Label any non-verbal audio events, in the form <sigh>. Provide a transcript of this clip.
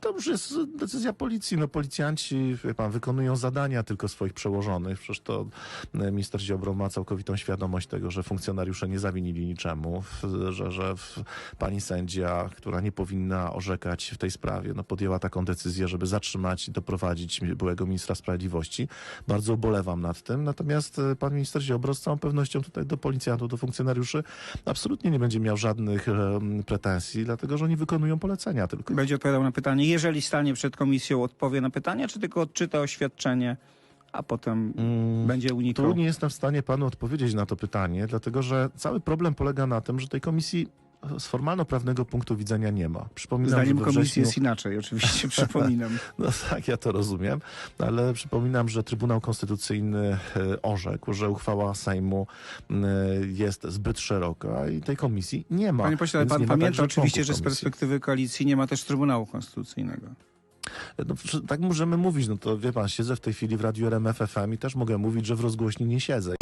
to już jest decyzja policji. No policjanci, pan, wykonują zadania tylko swoich przełożonych. Przecież to e, minister Ziobro ma całkowitą świadomość tego, że funkcjonariusze nie zawinili niczemu, że, że pani sędzia, która nie powinna orzekać w tej sprawie, no podjęła taką decyzję, żeby zatrzymać i doprowadzić byłego ministra sprawiedliwości. Bardzo ubolewam nad tym. Natomiast e, pan minister Ziobro z całą pewnością tutaj do policjantów, do funkcjonariuszy absolutnie nie będzie miał żadnych em, pretensji, dlatego że oni wykonują polecenia tylko. Będzie odpowiadał na pytanie, jeżeli stanie przed komisją, odpowie na pytania, czy tylko odczyta oświadczenie, a potem Mm, będzie unikał? Tu nie jestem w stanie panu odpowiedzieć na to pytanie, dlatego że cały problem polega na tym, że tej komisji z formalno-prawnego punktu widzenia nie ma. Przypominam, Zdaniem że we komisji wrześniu, jest inaczej, oczywiście, <laughs> przypominam. No tak, ja to rozumiem, ale przypominam, że Trybunał Konstytucyjny e, orzekł, że uchwała Sejmu e, jest zbyt szeroka i tej komisji nie ma. Panie pośle, pan pamięta oczywiście, że z perspektywy koalicji nie ma też Trybunału Konstytucyjnego. No, przy- tak możemy mówić, no to wie pan, siedzę w tej chwili w radiu RMF FM i też mogę mówić, że w rozgłośni nie siedzę.